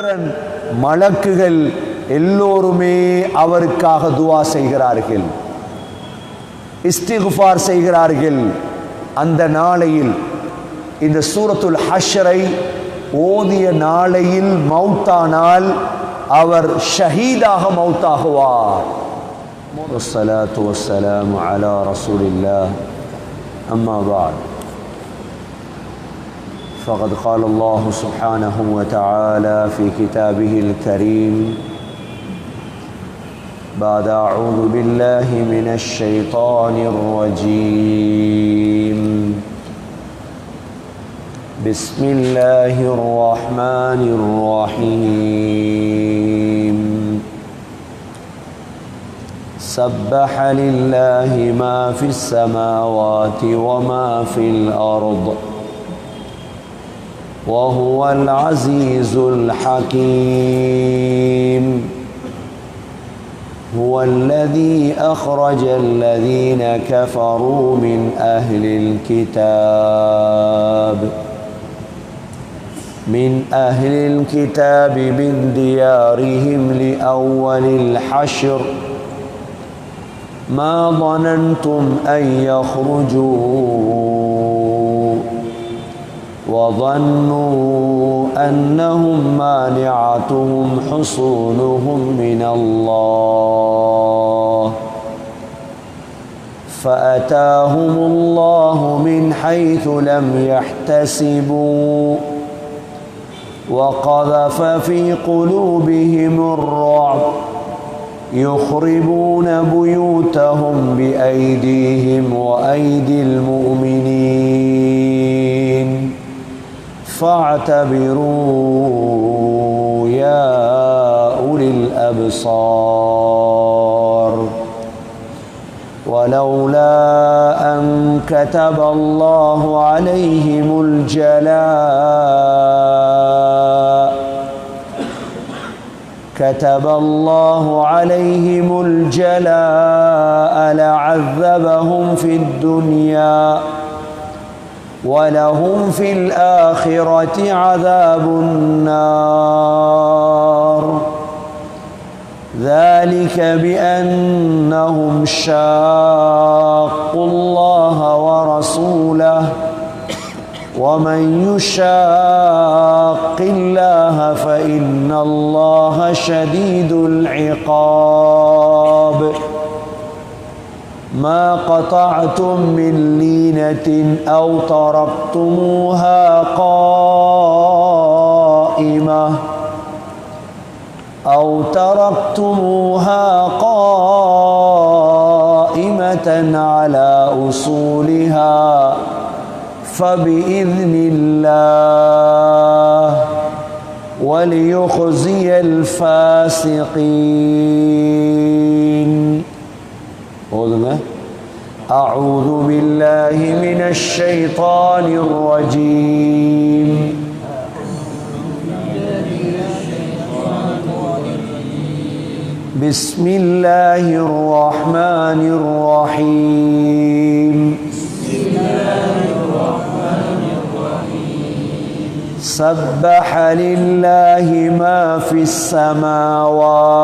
பேரன் மலக்குகள் எல்லோருமே அவருக்காக துவா செய்கிறார்கள் இஸ்திகுஃபார் செய்கிறார்கள் அந்த நாளையில் இந்த சூரத்துல் ஹஷரை ஓதிய நாளையில் மௌத்தானால் அவர் ஷஹீதாக மௌத்தாகுவார் والصلاة والسلام على رسول الله أما بعد فقد قال الله سبحانه وتعالى في كتابه الكريم بعد أعوذ بالله من الشيطان الرجيم. بسم الله الرحمن الرحيم. سبح لله ما في السماوات وما في الأرض. وهو العزيز الحكيم. هو الذي أخرج الذين كفروا من أهل الكتاب. من أهل الكتاب من ديارهم لأول الحشر. ما ظننتم أن يخرجوا وظنوا أنهم مانعتهم حصونهم من الله. فأتاهم الله من حيث لم يحتسبوا. وقذف في قلوبهم الرعب. يخربون بيوتهم بأيديهم وأيدي المؤمنين. فاعتبروا يا أولي الأبصار. ولولا أن كتب الله عليهم الجلاء كتب الله عليهم الجلاء لعذبهم في الدنيا. ولهم في الآخرة عذاب النار. ذلك بأنهم شاقوا الله ورسوله. ومن يشاق الله فإن الله شديد العقاب. ما قطعتم من لينة أو تركتموها قائمة أو تركتموها قائمة على أصولها فبإذن الله وليخزي الفاسقين أذنه أعوذ بالله من الشيطان الرجيم. بسم الله الرحمن الرحيم. سبح لله ما في السماوات.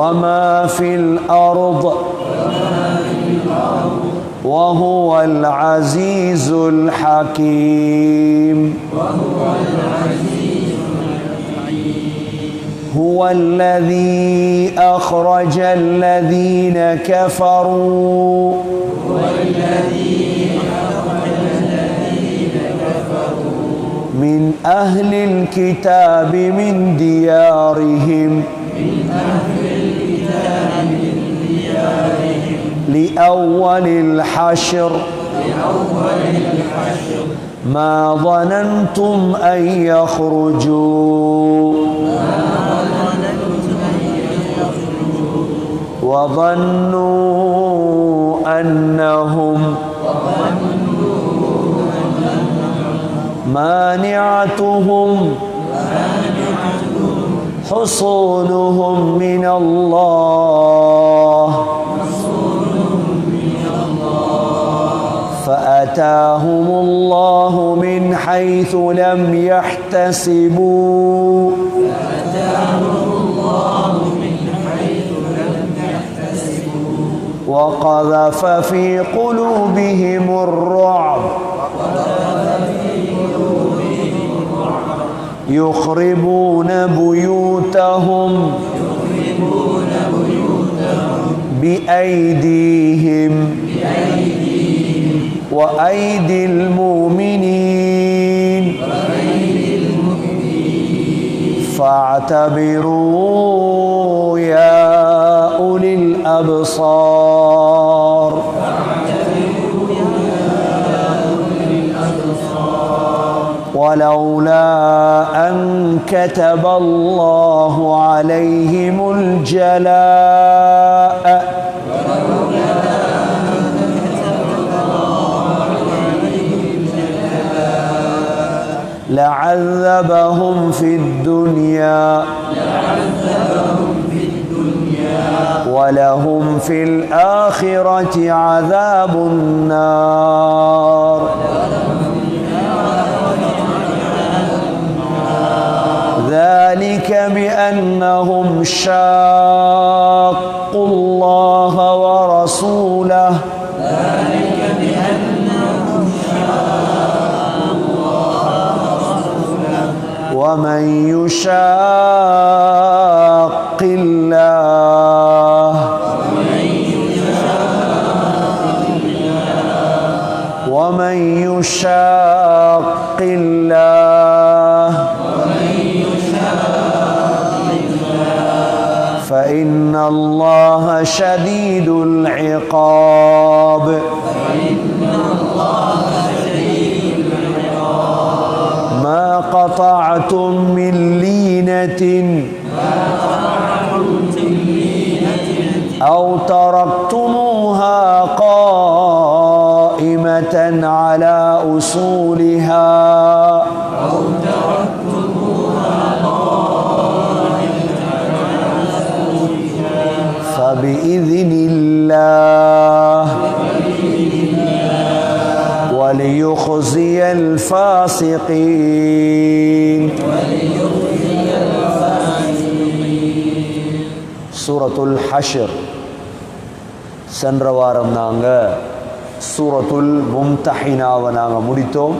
وما في الأرض وهو العزيز الحكيم هو الذي أخرج الذين كفروا من أهل الكتاب من ديارهم لأول الحشر. ما ظننتم أن يخرجوا. وظنوا أنهم مانعتهم. حصونهم من الله. فاتاهم الله من حيث لم يحتسبوا. وقذف في قلوبهم الرعب. يخربون بيوتهم بأيديهم. وأيدي المؤمنين. فاعتبروا يا أولي الأبصار. ولولا أن كتب الله عليهم الجلاء لعذبهم في الدنيا. ولهم في الآخرة عذاب النار. ذلك بأنهم شاقوا الله ورسوله. ومن يشاق الله ومن يشاق الله فإن الله شديد أو تركتموها قائمة على أصولها. أو تركتموها قائمة على أصولها فبإذن الله وليخزي الفاسقين وليخزي الفاسقين. سورة الحشر. சென்ற வாரம் நாங்கள் சூரத்துல் மும்தஹினாவை நாங்கள் முடித்தோம்.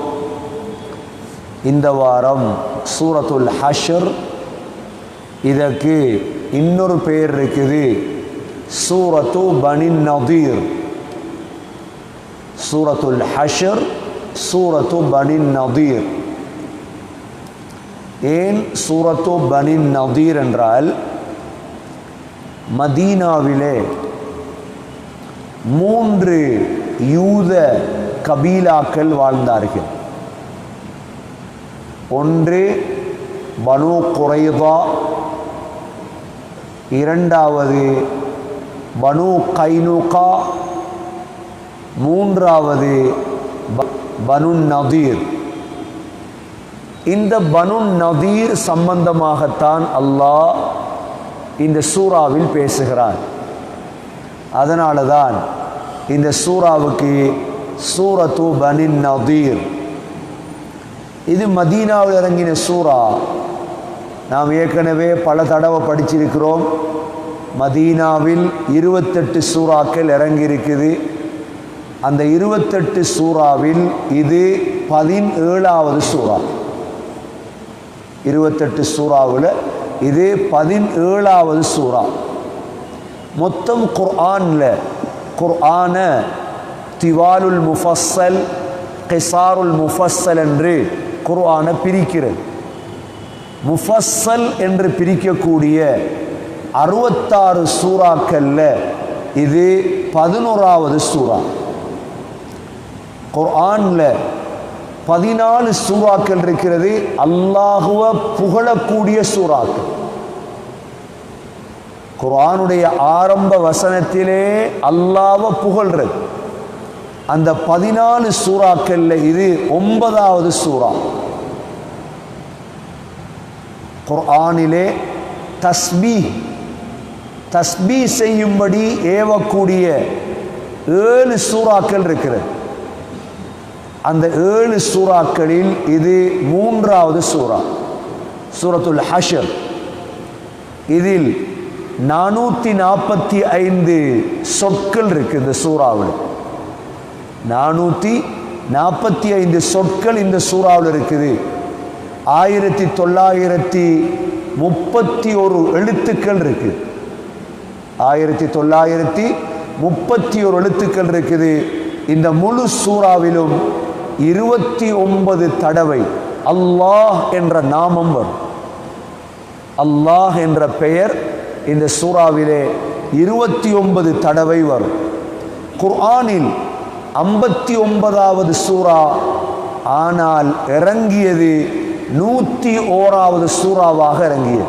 இந்த வாரம் சூரத்துல் ஹஷர். இதற்கு இன்னொரு பேர் இருக்குது. சூரத்து பனின் நதீர். சூரத்துல் ஹஷர் சூரத்து பனின் நதீர். ஏன் சூரத்து பனின் நதீர் என்றால் மதீனாவிலே மூன்று யூத கபீலாக்கள் வாழ்ந்தார்கள். ஒன்று பனு குறைதா இரண்டாவது பனு கைனுகா மூன்றாவது பனு நதீர். இந்த பனு நதீர் சம்பந்தமாகத்தான் அல்லாஹ் இந்த சூறாவில் பேசுகிறார். அதனால தான் இந்த சூறாவுக்கு சூரத்து பனின் நதீர். இது மதீனாவில் இறங்கின சூறா. நாம் ஏற்கனவே பல தடவை படிச்சிருக்கிறோம். மதீனாவில் இருபத்தெட்டு சூறாக்கள் இறங்கியிருக்குது. அந்த இருபத்தெட்டு சூறாவில் இது பதினேழாவது சூறா. இருபத்தெட்டு சூறாவில் இது பதினேழாவது சூறா. மொத்தம் குர்ஆனில் குர்ஆன திவாலுல் முஃபஸ்ஸல் கிசாருல் முஃபஸ்ஸல் என்று குர்ஆனை பிரிக்கிறது. முஃபஸ்ஸல் என்று பிரிக்கக்கூடிய அறுபத்தாறு சூறாக்கல்ல இது பதினோராவது சூறா. குர்ஆன்ல பதினாலு சூறாக்கள் இருக்கிறது அல்லாஹுவ புகழக்கூடிய சூறாக்கள். குரானுடைய ஆரம்ப வசனத்திலே அல்லாவ புகழ்றது. அந்த பதினாலு சூறாக்கள்ல இது ஒன்பதாவது சூறா. குர்ஆனிலே தஸ்பீ தஸ்பீ செய்யும்படி ஏவக்கூடிய ஏழு சூறாக்கள் இருக்கிறது. அந்த ஏழு சூறாக்களில் இது மூன்றாவது சூறா. சூரத்துல் ஹஷர். இதில் நானூற்றி நாற்பத்தி ஐந்து சொற்கள் இருக்கு இந்த சூறாவில். நானூற்றி நாற்பத்தி ஐந்து சொற்கள் இந்த சூறாவில் இருக்குது. ஆயிரத்தி தொள்ளாயிரத்தி முப்பத்தி ஒரு எழுத்துக்கள் இருக்குது ஆயிரத்தி தொள்ளாயிரத்தி முப்பத்தி ஒரு எழுத்துக்கள் இருக்குது. இந்த முழு சூறாவிலும் இருபத்தி ஒன்பது தடவை அல்லாஹ் என்ற நாமம் வரும். அல்லாஹ் என்ற பெயர் இந்த சூறாவிலே இருபத்தி ஒன்பது தடவை வரும். குர்ஆனில் ஐம்பத்தி ஒன்பதாவது சூறா ஆனால் இறங்கியது நூற்றி ஓராவது சூறாவாக இறங்கியது.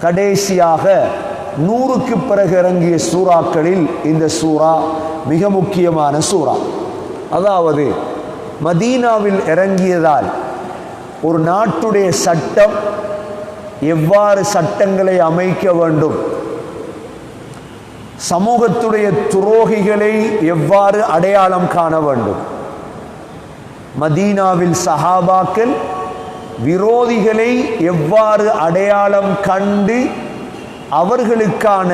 கடைசியாக நூறுக்கு பிறகு இறங்கிய சூறாக்களில் இந்த சூறா மிக முக்கியமான சூறா. அதாவது மதீனாவில் இறங்கியதால் ஒரு நாட்டுடைய சட்டம் எவ்வாறு சட்டங்களை அமைக்க வேண்டும்? சமூகத்துடைய துரோகிகளை எவ்வாறு அடையாளம் காண வேண்டும்? மதீனாவில் சஹாபாக்கள் விரோதிகளை எவ்வாறு அடையாளம் கண்டு அவர்களுக்கான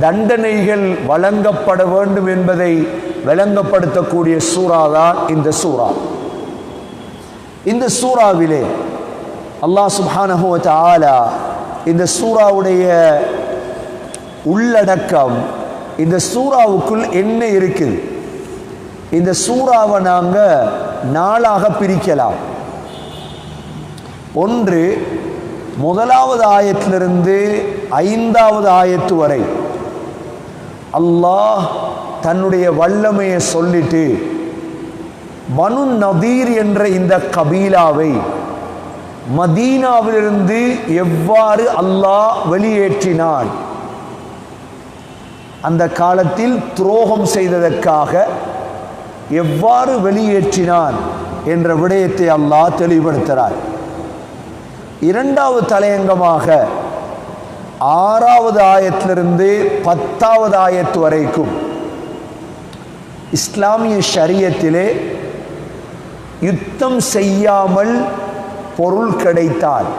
தண்டனைகள் வழங்கப்பட வேண்டும் என்பதை விளங்கப்படுத்தக்கூடிய சூறா தான் இந்த சூறா. இந்த சூறாவிலே அல்லாஹ் சுப்ஹானஹு ஆலா இந்த சூறாவுடைய உள்ளடக்கம் இந்த சூறாவுக்குள் என்ன இருக்குது? இந்த சூறாவை நாங்கள் நாளாக பிரிக்கலாம். ஒன்று முதலாவது ஆயத்திலிருந்து ஐந்தாவது ஆயத்து வரை அல்லாஹ் தன்னுடைய வல்லமையை சொல்லிட்டு மனு நதீர் என்ற இந்த கபீலாவை மதீனாவிலிருந்து எவ்வாறு அல்லாஹ் வெளியேற்றினான்? அந்த காலத்தில் துரோகம் செய்ததற்காக எவ்வாறு வெளியேற்றினான் என்ற விடயத்தை அல்லாஹ் தெளிவுபடுத்துகிறார். இரண்டாவது தலையங்கமாக ஆறாவது ஆயத்திலிருந்து பத்தாவது ஆயத்து வரைக்கும் இஸ்லாமிய ஷரியத்திலே யுத்தம் செய்யாமல் பொருள் கிடைத்தால்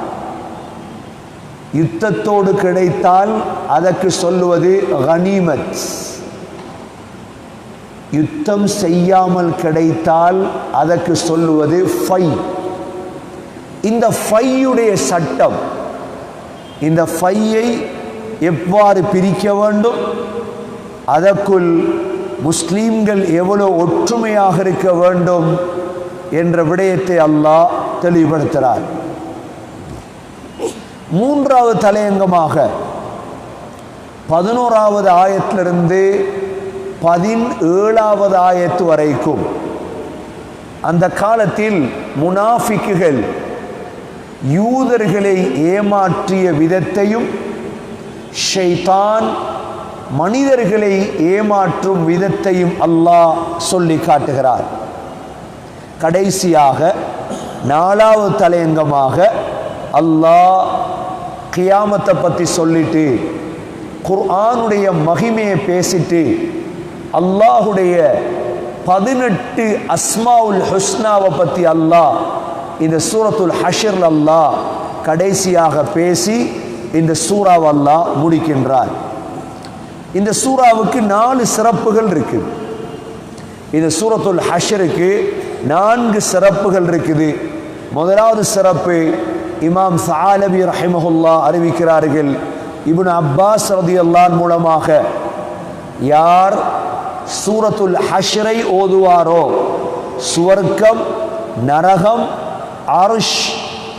யுத்தத்தோடு கிடைத்தால் அதற்கு சொல்லுவது கனிமத். யுத்தம் செய்யாமல் கிடைத்தால் அதற்கு சொல்லுவது ஃபை. இந்த ஃபையுடைய சட்டம் இந்த ஃபையை எவ்வாறு பிரிக்க வேண்டும்? அதற்குள் முஸ்லீம்கள் எவ்வளோ ஒற்றுமையாக இருக்க வேண்டும்? என்ற விடயத்தை அல்லாஹ் தெளிவுபடுத்துகிறார். மூன்றாவது தலையங்கமாக பதினோராவது ஆயத்திலிருந்து பதினேழாவது ஆயத்து வரைக்கும் அந்த காலத்தில் முனாஃபிக்குகள் யூதர்களை ஏமாற்றிய விதத்தையும் ஷெய்தான் மனிதர்களை ஏமாற்றும் விதத்தையும் அல்லாஹ் சொல்லி காட்டுகிறார். கடைசியாக நாலாவது தலையங்கமாக அல்லாஹ் கியாமத்தை பற்றி சொல்லிட்டு குர்ஆனுடைய மகிமையை பேசிட்டு அல்லாஹுடைய பதினெட்டு அஸ்மாவுல் ஹுஸ்னாவை பற்றி அல்லாஹ் இந்த சூரத்துல் ஹஷர் அல்லாஹ் கடைசியாக பேசி இந்த சூறாவை அல்லாஹ் முடிக்கின்றார். இந்த சூறாவுக்கு நாலு சிறப்புகள் இருக்குது இந்த சூரத்துல் ஹஷருக்கு நான்கு சிறப்புகள் இருக்குது. முதலாவது சிறப்பு இமாம் சாலபி ரஹிமஹுல்லா அறிவிக்கிறார்கள். இபுன் அப்பாஸ் ரதியல்லான் மூலமாக யார் சூரத்துல் ஹஷ்ரை ஓதுவாரோ சுவர்க்கம் நரகம் அருஷ்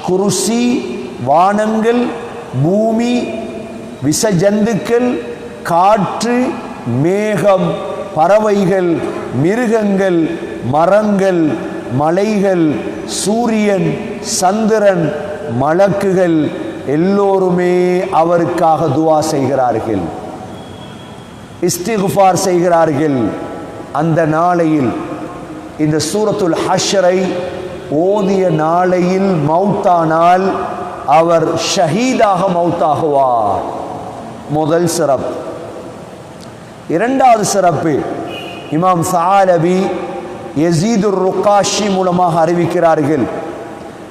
குருசி வானங்கள் பூமி விசஜந்துக்கள் காற்று மேகம் பறவைகள் மிருகங்கள் மரங்கள் மலைகள் சூரியன் சந்திரன் மலக்குகள் எல்லோருமே அவருக்காக துவா செய்கிறார்கள். இஸ்திகுஃபார் செய்கிறார்கள். அந்த நாளையில் இந்த சூரத்துல் ஹஷரை ஓதிய நாளையில் மௌத்தானால் அவர் ஷஹீதாக மௌத்தாகுவார். முதல் சிறப்பு. இரண்டாவது சிறப்பு இமாம் சாலபி எசீதுர் ருக்காஷி மூலமாக அறிவிக்கிறார்கள்.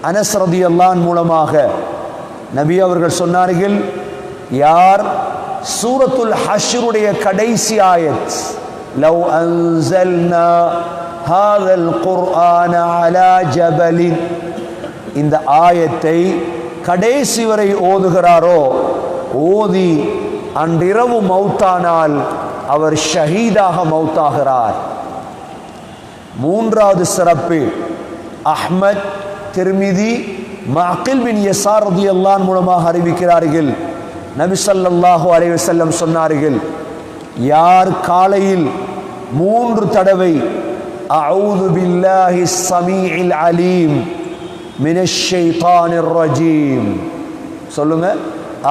அனஸ் ரதியல்லான் மூலமாக. நபி அவர்கள் சொன்னார்கள் யார்? சூரத்துல் ஹஷ்ருடைய கடைசி ஆயத். லவ் அன்சல்னா ஹாதல் குர்ஆன அலா ஜபலின். இந்த ஆயத்தை கடைசி வரை ஓதுகிறாரோ? ஓதி அன்றிரவு மௌத்தானால் அவர் ஷஹீதாக மௌத்தாகிறார். மூன்றாவது சிறப்பு. அஹ்மத் திருமிதி மகில் பின் யசார் ரதியல்லான் மூலமாக அறிவிக்கிறார்கள். நபி ஸல்லல்லாஹு சொன்னார்கள் யார் காலையில் மூன்று தடவை அவுது பில்லாஹி ஸமீஇல் அலீம் மினஷ் ஷைத்தானிர் ரஜீம். சொல்லுங்க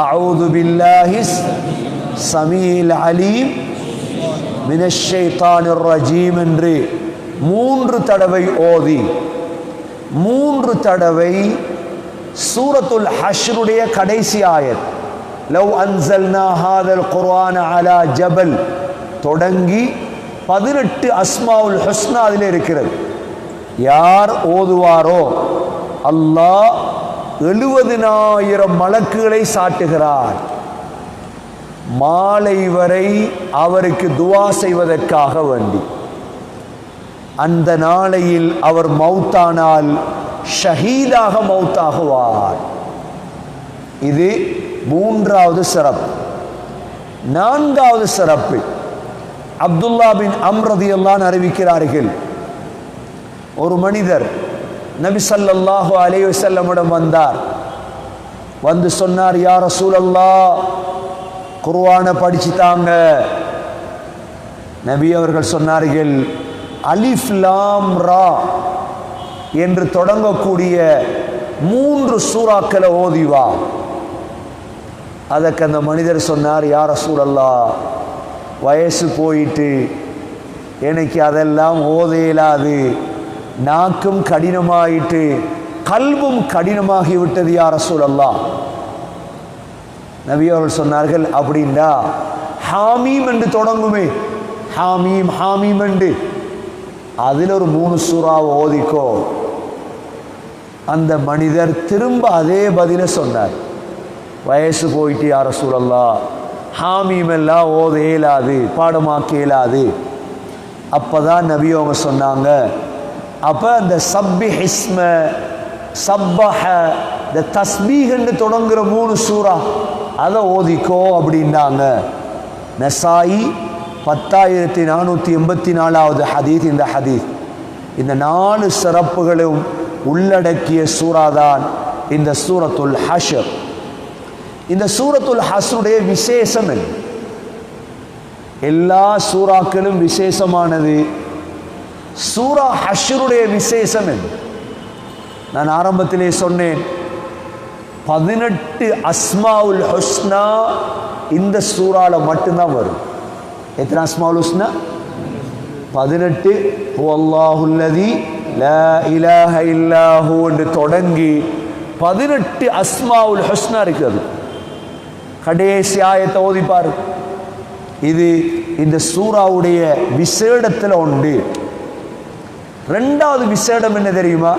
அவுது பில்லாஹி சமீல் அலீம் மினஷ் தானிர் ரஜீம் என்று. மூன்று தடவை ஓதி மூன்று தடவை சூரத்துல் ஹஷ்ருடைய கடைசி ஆயத். லவ் அன்சல்னா ஹாதல் குர்ஆன் அலா ஜபல். தொடங்கி பதினெட்டு அஸ்மாவுல் ஹஸ்னா அதில் இருக்கிறது. யார் ஓதுவாரோ அல்லாஹ் எழுபதினாயிரம் மலக்குகளை சாட்டுகிறார். மாலை வரை அவருக்கு துவா செய்வதற்காக வேண்டி. அந்த நாளையில் அவர் மௌத்தானால் ஷஹீதாக மௌத்தாகுவார். இது மூன்றாவது சிறப்பு. நான்காவது சிறப்பு. அப்துல்லா பின் அம்ரதி எல்லாம் அறிவிக்கிறார்கள். ஒரு மனிதர் நபி சல்லாஹு அலைவசல்லமிடம் வந்தார். வந்து சொன்னார் யா ரசூலல்லாஹ் குர்ஆனை படிச்சுட்டாங்க நபி அவர்கள் சொன்னார்கள் அலிஃப் லாம் ரா என்று தொடங்கக்கூடிய மூன்று சூறாக்களை ஓதிவா அதற்கு அந்த மனிதர் சொன்னார் யார சூழல்லா வயசு போயிட்டு எனக்கு அதெல்லாம் ஓத இயலாது. நாக்கும் கடினமாயிட்டு கல்வும் கடினமாகி விட்டது சூழல்லா நபி அவர்கள் சொன்னார்கள் அப்படின்டா ஹாமீம் என்று தொடங்குமே. ஹாமீம் ஹாமீம் என்று. அதில் ஒரு மூணு சூறாவை ஓதிக்கோ. அந்த மனிதர் திரும்ப அதே பதில சொன்னார். வயசு போயிட்டு யார சூழல்லா ஹாமியுமெல்லாம் ஓத இயலாது பாடமாக்க இயலாது. அப்பதான் நபி அவங்க சொன்னாங்க அப்போ அந்த சப்பி ஹிஸ்ம சப்பஹ இந்த தஸ்பீகன்னு தொடங்குற மூணு சூறா அதை ஓதிக்கோ அப்படின்னாங்க. நெசாயி பத்தாயிரத்தி நானூற்றி எண்பத்தி நாலாவது ஹதீத் இந்த ஹதீத் இந்த நாலு சிறப்புகளும் உள்ளடக்கிய சூறாதான் இந்த சூரத்துல் ஹஷர். இந்த சூரத்துல் ஹஸ்ருடைய விசேஷம் என்ன? எல்லா சூறாக்களும் விசேஷமானது. சூரா ஹஷருடைய விசேஷம் என்ன? நான் ஆரம்பத்திலே சொன்னேன் பதினெட்டு அஸ்மாவுல் ஹஸ்னா இந்த சூறால மட்டும்தான் வரும். எத்தனை அஸ்மாவுல் ஹுஸ்னா? பதினெட்டு. அல்லாஹுல்லதி லா இலாஹ இல்லாஹு என்று தொடங்கி பதினெட்டு அஸ்மாவுல் ஹஸ்னா இருக்கிறது கடைசி ஆயத்தை ஓதிப்பார் இது இந்த சூறாவுடைய விசேடத்தில் உண்டு. ரெண்டாவது விசேடம் என்ன தெரியுமா?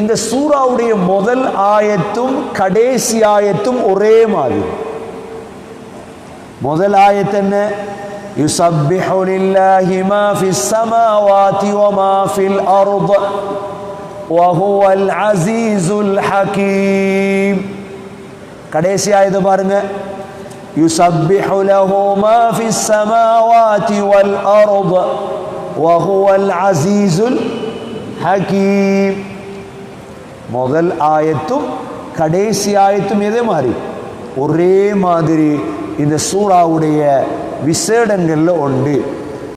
இந்த சூறாவுடைய முதல் ஆயத்தும் கடைசி ஆயத்தும் ஒரே மாதிரி. முதல் ஆயத்து என்ன يسبح لله ما في السماوات وما في الأرض وهو العزيز الحكيم கடைசி ஆயத்து பாருங்க يسبح له ما في السماوات والأرض وهو العزيز الحكيم முதல் ஆயத்தும் கடைசி ஆயத்தும் எதே மாதிரி ஒரே மாதிரி இந்த சூறாவுடைய விசேடங்களில் உண்டு